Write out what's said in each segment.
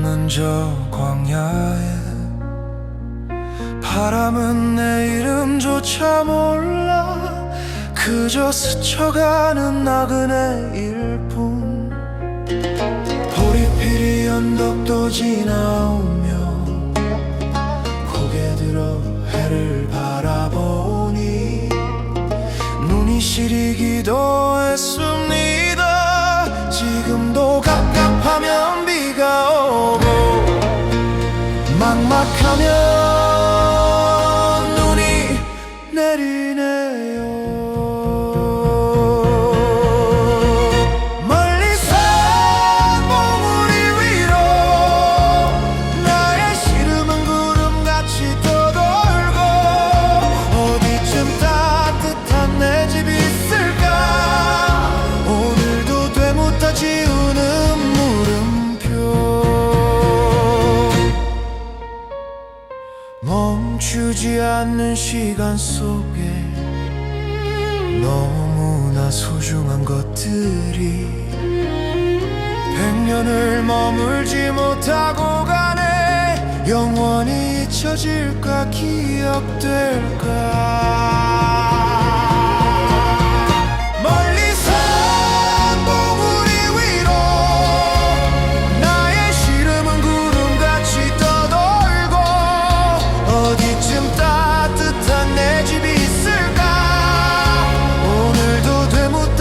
없는 저 광야에 바람은 내 이름조차 몰라. 그저 스쳐가는 나그네 일 뿐 보리필이 언덕도 지나오며 고개 들어 해를 바라보니 눈이 시리기도 했습니다. 지금도 갑 막막하면 눈이 내리네 멈추지 않는 시간 속에 너무나 소중한 것들이 백년을 머물지 못하고 가네. 영원히 잊혀질까 기억될까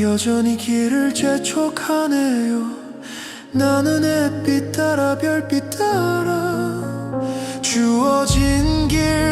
여전히 길을 재촉하네요. 나는 햇빛 따라 별빛 따라 주어진 길